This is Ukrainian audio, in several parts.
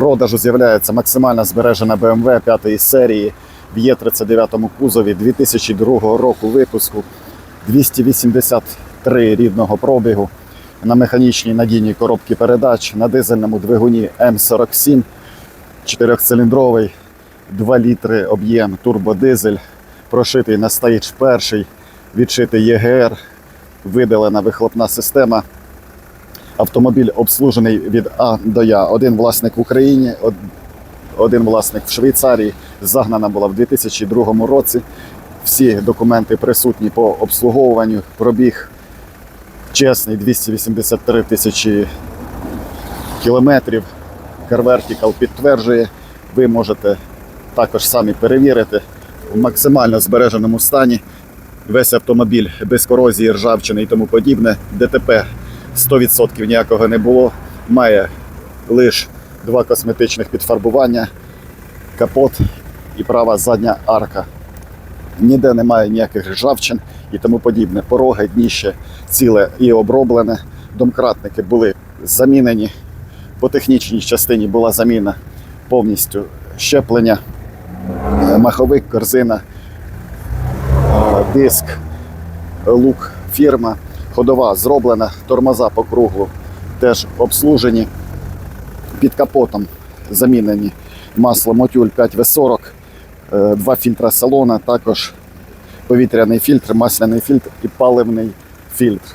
продажу з'являється максимально збережена BMW 5 серії в Є39 кузові 2002 року випуску, 283 рідного пробігу. На механічній надійній коробці передач на дизельному двигуні М47, 4-циліндровий, 2 літри об'єм турбодизель, прошитий на стейдж перший, відшитий ЄГР, видалена вихлопна система. Автомобіль обслужений від А до Я. Один власник в Україні, один власник в Швейцарії. Загнана була в 2002 році. Всі документи присутні по обслуговуванню. Пробіг чесний 283 тисячі кілометрів. CarVertical підтверджує. Ви можете також самі перевірити в максимально збереженому стані. Весь автомобіль без корозії, ржавчини і тому подібне. ДТП 100% ніякого не було. Має лише два косметичних підфарбування, капот і права задня арка. Ніде немає ніяких ржавчин і тому подібне. Пороги, дніще ціле і оброблене. Домкратники були замінені. По технічній частині була заміна повністю щеплення, маховик, корзина, диск, лук, фірма. Ходова зроблена, тормоза по кругу теж обслужені. Під капотом замінені масло Мотюль 5В40, е, два фільтра салона, також повітряний фільтр, масляний фільтр і паливний фільтр.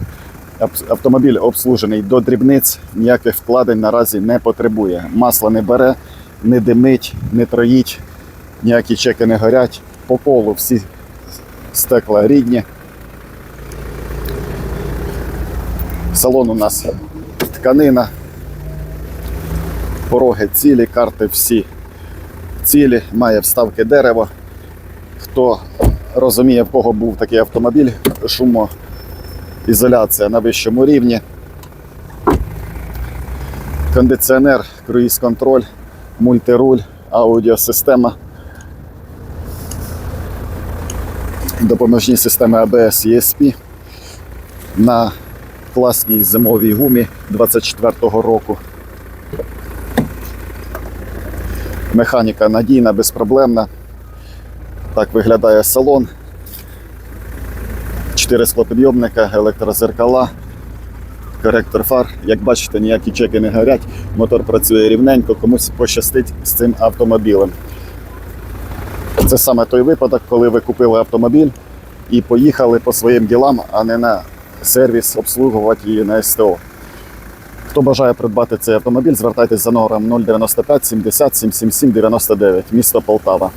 Автомобіль обслужений до дрібниць, ніяких вкладень наразі не потребує. Масло не бере, не димить, не троїть, ніякі чеки не горять. По колу всі стекла рідні. Салон у нас тканина, пороги цілі, карти всі цілі, має вставки дерева. Хто розуміє, в кого був такий автомобіль, шумоізоляція на вищому рівні. Кондиціонер, круїз-контроль, мультируль, аудіосистема. Допоможні системи ABS ESP на класній зимовій гумі 24-го року. Механіка надійна, безпроблемна. Так виглядає салон. Чотири склопідйомника, електрозеркала, коректор фар. Як бачите, ніякі чеки не горять. Мотор працює рівненько, комусь пощастить з цим автомобілем. Це саме той випадок, коли ви купили автомобіль і поїхали по своїм ділам, а не на сервіс обслуговувати її на СТО. Хто бажає придбати цей автомобіль, звертайтесь за номером 095 70 777 99, місто Полтава.